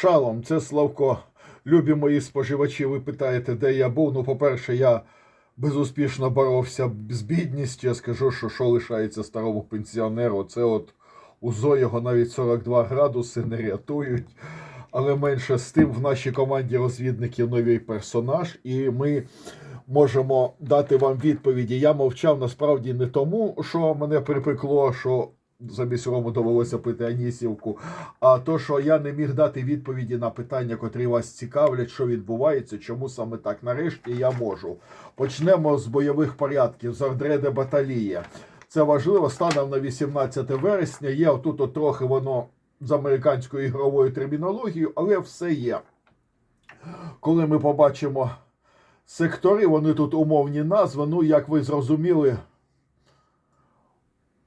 Шалом, це Славко. Любі мої споживачі, ви питаєте, де я був. Ну, по-перше, я безуспішно боровся з бідністю. Я скажу, що що лишається старому пенсіонеру. Це от УЗО його навіть 42 градуси не рятують. Але менше з тим в нашій команді розвідників новий персонаж, і ми можемо дати вам відповіді. Я мовчав насправді не тому, що мене припекло, що замість рому довелося пити Анісівку, а то, що я не міг дати відповіді на питання, котрі вас цікавлять, що відбувається, чому саме так. Нарешті я можу. Почнемо з бойових порядків з Ардреде Баталія. Це важливо станом на 18 вересня. Є отут от трохи воно з американською ігровою термінологією, але все є. Коли ми побачимо сектори, вони тут умовні назви. Ну, як ви зрозуміли.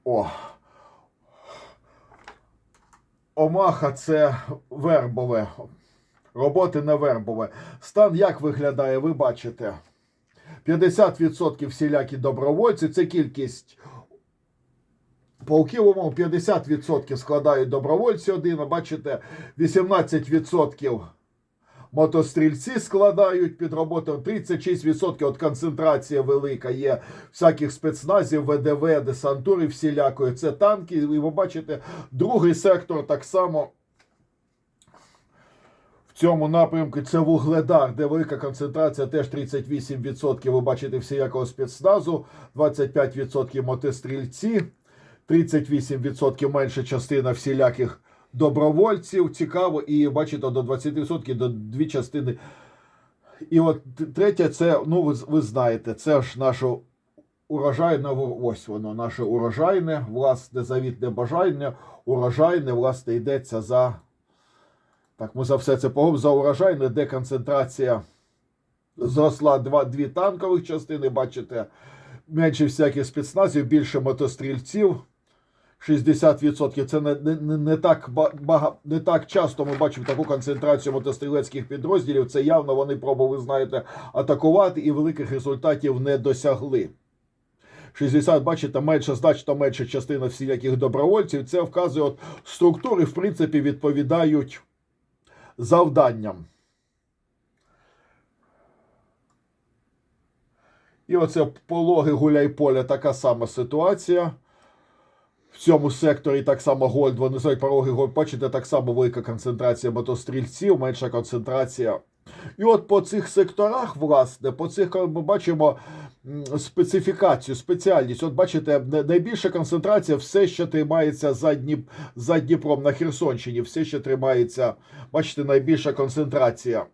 О. Омаха це вербове. Роботи не вербове. Стан як виглядає, ви бачите. 50% всілякі добровольці, це кількість полків, умов 50% складають добровольці один, а бачите, 18% мотострільці складають під роботу 36% от концентрація велика є всяких спецназів, ВДВ, десантури всілякої. Це танки. І ви бачите, другий сектор так само. В цьому напрямку це вугледар, де велика концентрація, теж 38%. Ви бачите всіякого спецназу, 25% мотострільці, 38% менша частина всіляких добровольців. Цікаво, і бачите, до 20% до дві частини. І от третє, це, ну ви, ви знаєте, це ж наше урожайне, ось воно, наше урожайне, власне, завітне бажання, урожайне, власне, йдеться за. Так, ми за все це поговоримо. За урожайне, де концентрація зросла два, дві танкових частини, бачите, менше всяких спецназів, більше мотострільців. 60%. Це не, не, не, так бага, не так часто ми бачимо таку концентрацію мотострілецьких підрозділів. Це явно вони пробували, знаєте, атакувати і великих результатів не досягли. 60, бачите, менша, значно менша частина всіляких добровольців. Це вказує, от структури, в принципі, відповідають завданням. І оце пологи гуляй-поля така сама ситуація. В цьому секторі так само Гольд, знають пороги Гольд, бачите, так само велика концентрація мотострільців, менша концентрація. І от по цих секторах, власне, по цих ми бачимо специфікацію, спеціальність. От бачите, найбільша концентрація все ще тримається за, Дніп, за Дніпром на Херсонщині, все ще тримається, бачите, найбільша концентрація.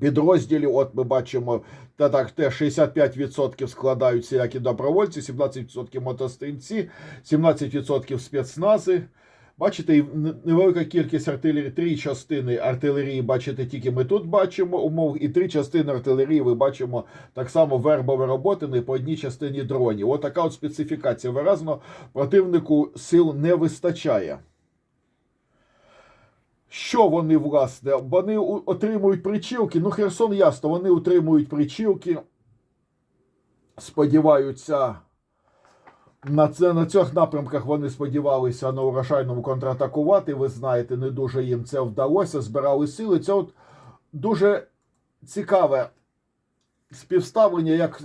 Підрозділів, от ми бачимо, та так, те 65% складають всілякі добровольці, 17% мотострільці, 17% спецнази. Бачите, невелика кількість артилерії, три частини артилерії, бачите, тільки ми тут бачимо умов, і три частини артилерії ви бачимо так само вербові роботи не по одній частині дронів. От така от специфікація. Виразно противнику сил не вистачає. Що вони, власне? Вони отримують причілки. Ну, Херсон ясно, вони утримують причілки. Сподіваються, на це, на цих напрямках вони сподівалися на урожайному контратакувати. Ви знаєте, не дуже їм це вдалося, збирали сили. Це от дуже цікаве співставлення, як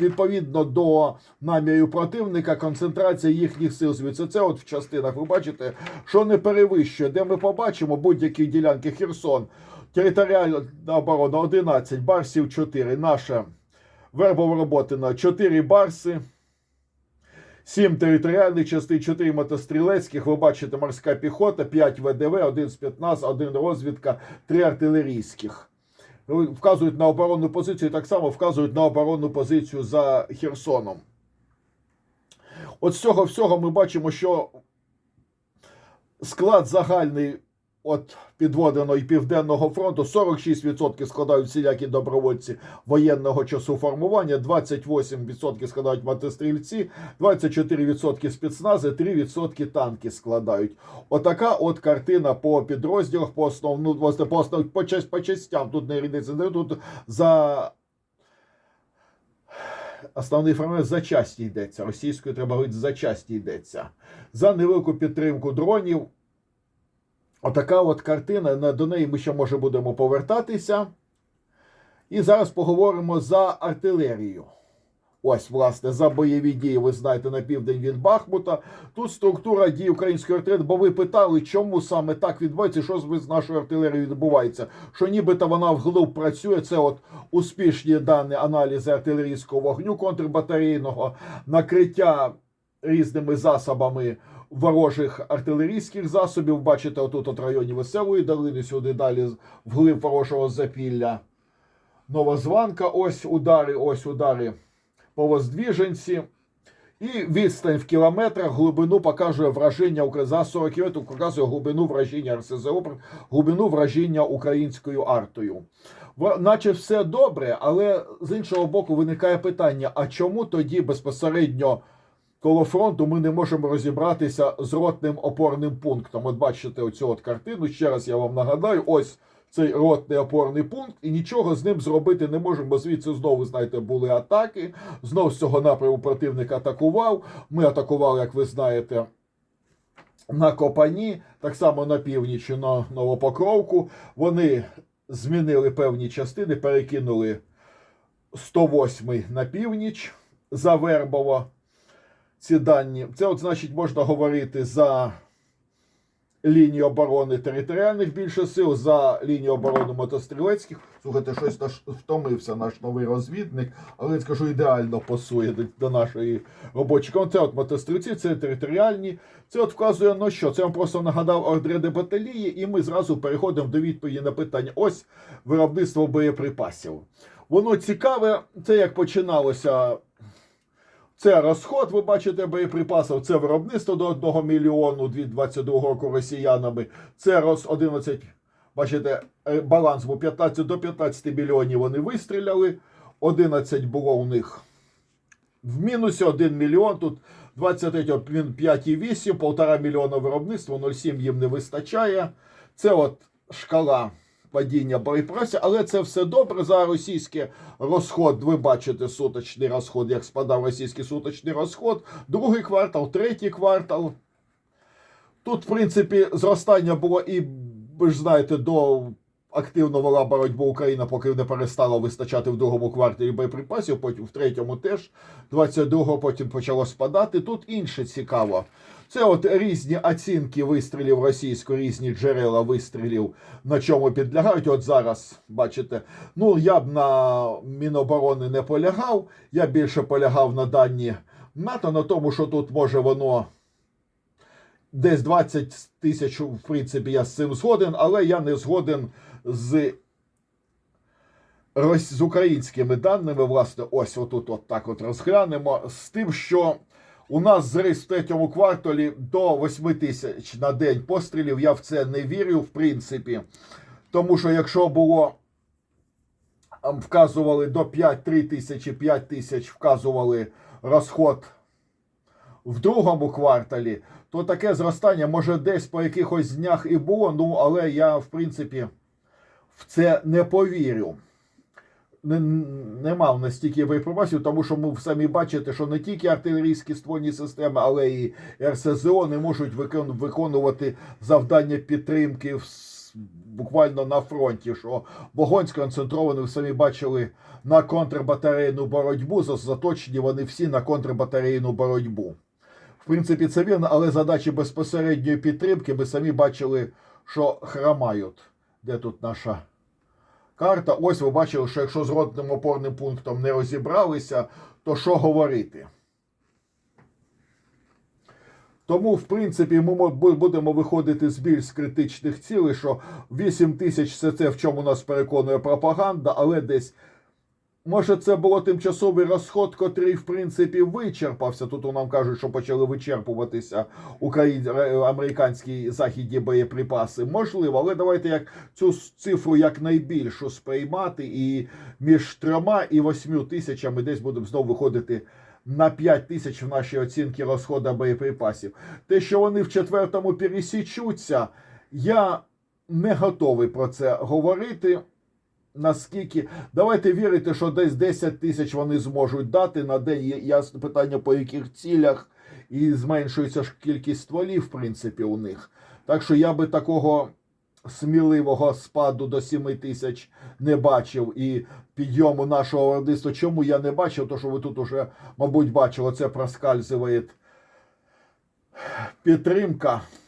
відповідно до намірів противника, концентрація їхніх сил звідси. Це от в частинах. Ви бачите, що не перевищує, де ми побачимо будь-які ділянки Херсон, територіальна оборона 11, барсів 4. Наша вербова робота на 4 барси. 7 територіальних частин, 4 мотострілецьких, ви бачите, морська піхота, 5 ВДВ, 1 спецназ, 1 розвідка, 3 артилерійських. Вказують на оборонну позицію, так само вказують на оборонну позицію за Херсоном. От з цього всього ми бачимо, що склад загальний от підводено і Південного фронту 46% складають всілякі добровольці воєнного часу формування, 28% складають мотострільці, 24% спецнази, 3% танки складають. Отака от картина по підрозділах, по основну, по, основ, по, част, по частям. Тут не рідиться, тут за. Основний формат за часті йдеться. Російською треба говорити за часті йдеться. За невелику підтримку дронів Отака от картина. До неї ми ще може будемо повертатися. І зараз поговоримо за артилерію. Ось, власне, за бойові дії, ви знаєте, на південь від Бахмута. Тут структура дій української артилерії, бо ви питали, чому саме так відбувається, що з нашою артилерією відбувається. Що нібито вона вглуб працює. Це от успішні дані аналізи артилерійського вогню контрбатарейного, накриття різними засобами ворожих артилерійських засобів. Бачите, отут от районі Веселої долини, сюди далі вглиб ворожого запілля. Новозванка, ось удари, ось удари по Воздвіженці. І відстань в кілометрах глибину показує враження за 40 кілометрів показує глибину враження РСЗО, глибину враження українською артою. Наче все добре, але з іншого боку виникає питання: а чому тоді безпосередньо коло фронту ми не можемо розібратися з ротним опорним пунктом? От бачите оцю от картину. Ще раз я вам нагадаю, ось цей ротний опорний пункт, і нічого з ним зробити не можемо, бо звідси знову, знаєте, були атаки. Знов з цього напряму противник атакував. Ми атакували, як ви знаєте, на Копані, так само на північ на Новопокровку. Вони змінили певні частини, перекинули 108 на північ за Вербово. Ці дані. Це, от, значить, можна говорити за лінію оборони територіальних більше сил, за лінію оборони мотострілецьких. Слухайте, щось наш втомився наш новий розвідник, але я скажу, ідеально пасує до, до нашої робочої. Це от мотострільці, це територіальні. Це от вказує на що? Це я вам просто нагадав ордреди баталії, і ми зразу переходимо до відповіді на питання. Ось виробництво боєприпасів. Воно цікаве, це як починалося. Це розход, ви бачите, боєприпасів, це виробництво до 1 мільйону 22 року росіянами. Це роз 11, бачите, е, баланс був 15 до 15 мільйонів вони вистріляли. 11 було у них в мінусі 1 мільйон. Тут 23 він 5,8, 1,5 мільйона виробництва, 0,7 їм не вистачає. Це от шкала падіння боєприпасів, але це все добре. За російський розход, ви бачите суточний розход, як спадав російський суточний розход, другий квартал, третій квартал. Тут, в принципі, зростання було і, ви ж знаєте, до активно вела боротьбу Україна, поки не перестала вистачати в другому кварталі боєприпасів, потім в третьому теж, 22-го потім почало спадати. Тут інше цікаво. Це от різні оцінки вистрілів російської, різні джерела вистрілів, на чому підлягають. От зараз, бачите, ну я б на Міноборони не полягав, я більше полягав на дані НАТО, на тому, що тут може воно десь 20 тисяч, в принципі, я з цим згоден, але я не згоден з, з українськими даними. Власне, ось отут от так от розглянемо. З тим, що у нас зріс в третьому кварталі до 8 тисяч на день пострілів. Я в це не вірю, в принципі. Тому що якщо було вказували до 5-3 тисячі, 5 тисяч вказували розход в другому кварталі, то таке зростання може десь по якихось днях і було. Ну, але я, в принципі, в це не повірю. Не, не мав настільки боєприпасів, тому що ми самі бачите, що не тільки артилерійські ствольні системи, але і РСЗО не можуть викон- виконувати завдання підтримки в буквально на фронті. Що вогонь сконцентрований, самі бачили на контрбатарейну боротьбу. за- Заточені вони всі на контрбатарейну боротьбу. В принципі, це вірно, але задачі безпосередньої підтримки ми самі бачили, що хромають. Де тут наша карта? Ось ви бачили, що якщо з родним опорним пунктом не розібралися, то що говорити? Тому, в принципі, ми будемо виходити з більш критичних цілей, що 8 тисяч це це в чому нас переконує пропаганда, але десь Може, це було тимчасовий розход, котрий, в принципі, вичерпався. Тут нам кажуть, що почали вичерпуватися україн... американські західні боєприпаси. Можливо, але давайте як цю цифру якнайбільшу сприймати, і між трьома і восьмю тисячами десь будемо знову виходити на 5 тисяч в нашій оцінці розходу боєприпасів. Те, що вони в четвертому пересічуться, я не готовий про це говорити. Наскільки давайте вірити, що десь 10 тисяч вони зможуть дати на день. Є ясне питання по яких цілях, і зменшується ж кількість стволів, в принципі, у них. Так що я би такого сміливого спаду до 7 тисяч не бачив і підйому нашого виробництва. Чому я не бачив? То що ви тут уже, мабуть, бачили, це проскальзує підтримка в-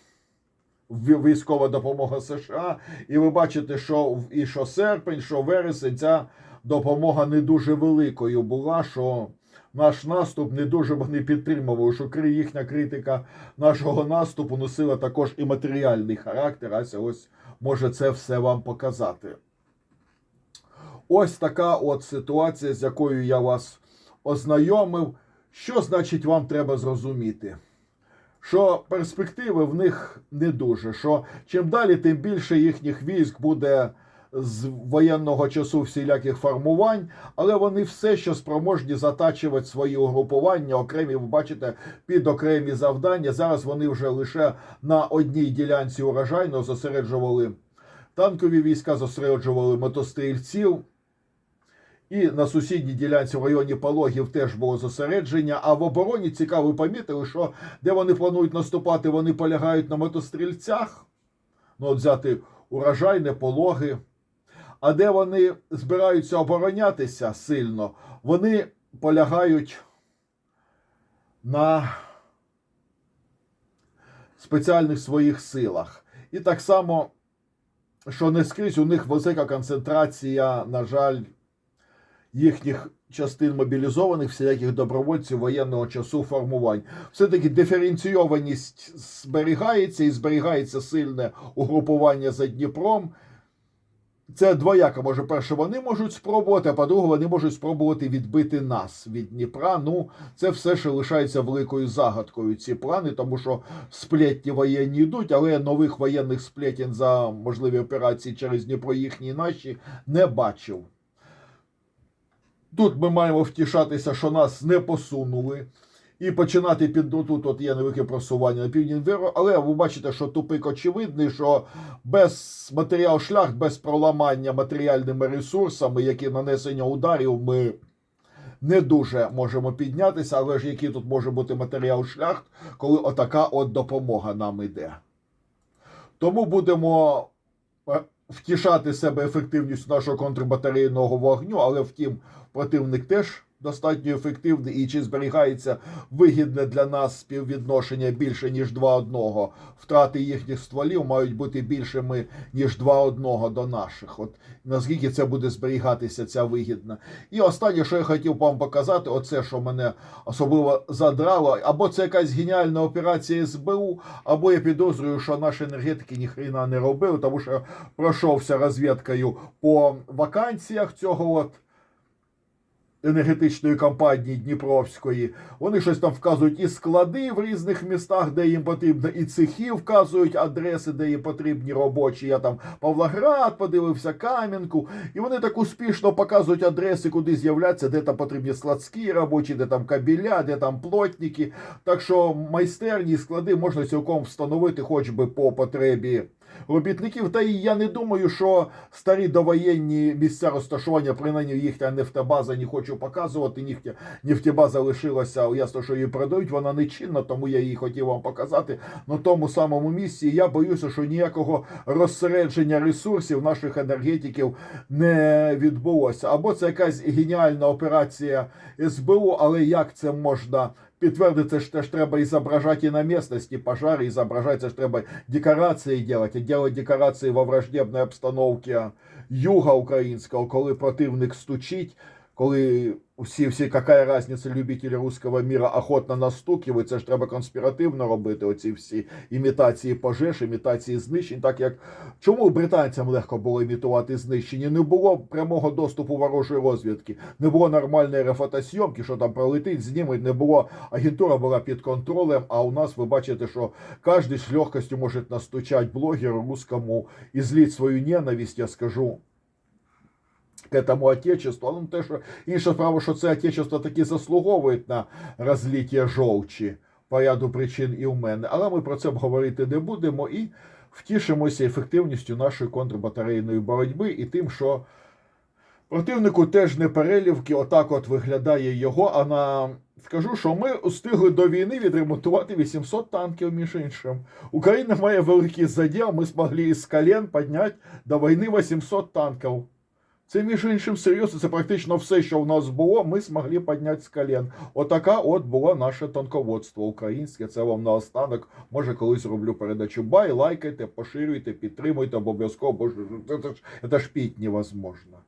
військова допомога США, і ви бачите, що і що серпень, що вересень ця допомога не дуже великою була. що наш наступ не дуже вони підтримували, що їхня критика нашого наступу носила також і матеріальний характер. Ася ось може це все вам показати. Ось така от ситуація, з якою я вас ознайомив. Що значить вам треба зрозуміти? Що перспективи в них не дуже. Що чим далі, тим більше їхніх військ буде з воєнного часу всіляких формувань, але вони все ще спроможні затачувати свої угрупування, окремі, ви бачите, під окремі завдання. Зараз вони вже лише на одній ділянці урожайно зосереджували танкові війська, зосереджували мотострільців. І на сусідній ділянці в районі Пологів теж було зосередження. А в обороні цікаво, помітили, що де вони планують наступати, вони полягають на мотострільцях. Ну, от взяти урожайне пологи. А де вони збираються оборонятися сильно, вони полягають на спеціальних своїх силах. І так само, що не скрізь у них велика концентрація, на жаль, їхніх частин мобілізованих, всіляких добровольців воєнного часу формувань. Все-таки диференційованість зберігається і зберігається сильне угрупування за Дніпром. Це двояко. Може, перше, вони можуть спробувати, а по-друге, вони можуть спробувати відбити нас від Дніпра. Ну, це все ще лишається великою загадкою. Ці плани, тому що сплетні воєнні йдуть, але нових воєнних сплетень за можливі операції через Дніпро їхні і наші не бачив. Тут ми маємо втішатися, що нас не посунули. І починати під ну, тут от є невелике просування на південь виру, але ви бачите, що тупик очевидний, що без матеріал шлях, без проламання матеріальними ресурсами, які нанесення ударів, ми не дуже можемо піднятися, але ж який тут може бути матеріал шлях, коли отака от допомога нам іде. Тому будемо е, втішати себе ефективністю нашого контрбатарейного вогню, але втім, противник теж достатньо ефективний і чи зберігається вигідне для нас співвідношення більше ніж 2-1. Втрати їхніх стволів мають бути більшими ніж 2-1 до наших. От наскільки це буде зберігатися, ця вигідна. І останнє, що я хотів вам показати, оце, що мене особливо задрало, або це якась геніальна операція СБУ, або я підозрюю, що наші енергетики ніхрена не робили, тому що пройшовся розвідкою по вакансіях цього от енергетичної компанії Дніпровської. Вони щось там вказують і склади в різних містах, де їм потрібно, і цехи вказують адреси, де їм потрібні робочі. Я там Павлоград подивився, Кам'янку. І вони так успішно показують адреси, куди з'являться, де там потрібні складські робочі, де там кабеля, де там плотники. Так що майстерні склади можна цілком встановити, хоч би по потребі робітників. Та і я не думаю, що старі довоєнні місця розташування, принаймні їхня нефтобаза, не хочу показувати. Їхня нефтебаза лишилася, ясно, що її продають, вона не чинна, тому я її хотів вам показати. На тому самому місці я боюся, що ніякого розсередження ресурсів наших енергетиків не відбулося. Або це якась геніальна операція СБУ, але як це можна? Підтвердити, що теж треба і зображати і на місці пожари, і це ж треба декорації робити, делать декорації во враждебній обстановці. Юга українського, коли противник стучить, коли всі, всі, яка різниця, любителі руського міра охотно настукивають, це ж треба конспіративно робити оці всі імітації пожеж, імітації знищень, так як чому британцям легко було імітувати знищення? Не було прямого доступу ворожої розвідки, не було нормальної рефотосйомки, що там пролетить, зніметь, не було агентура була під контролем. А у нас ви бачите, що кожен з легкостю може настучати блогеру русскому і злить свою ненависть, я скажу к этому отечеству. Ну, те, що інша справа, що це отечество таки заслуговує на розліття жовчі по ряду причин і в мене. Але ми про це говорити не будемо і втішимося ефективністю нашої контрбатарейної боротьби і тим, що Противнику теж не перелівки, отак от виглядає його. А на скажу, що ми встигли до війни відремонтувати 800 танків, між іншим. Україна має великий заділ, ми змогли із колен підняти до війни 800 танків. Це, між іншим, серйозно, це практично все, що в нас було, ми змогли підняти з колен. Отака от було наше танководство українське. Це вам наостанок. Може, колись зроблю передачу. Бай, лайкайте, поширюйте, підтримуйте обов'язково, бо це ж, це ж піть невозможно.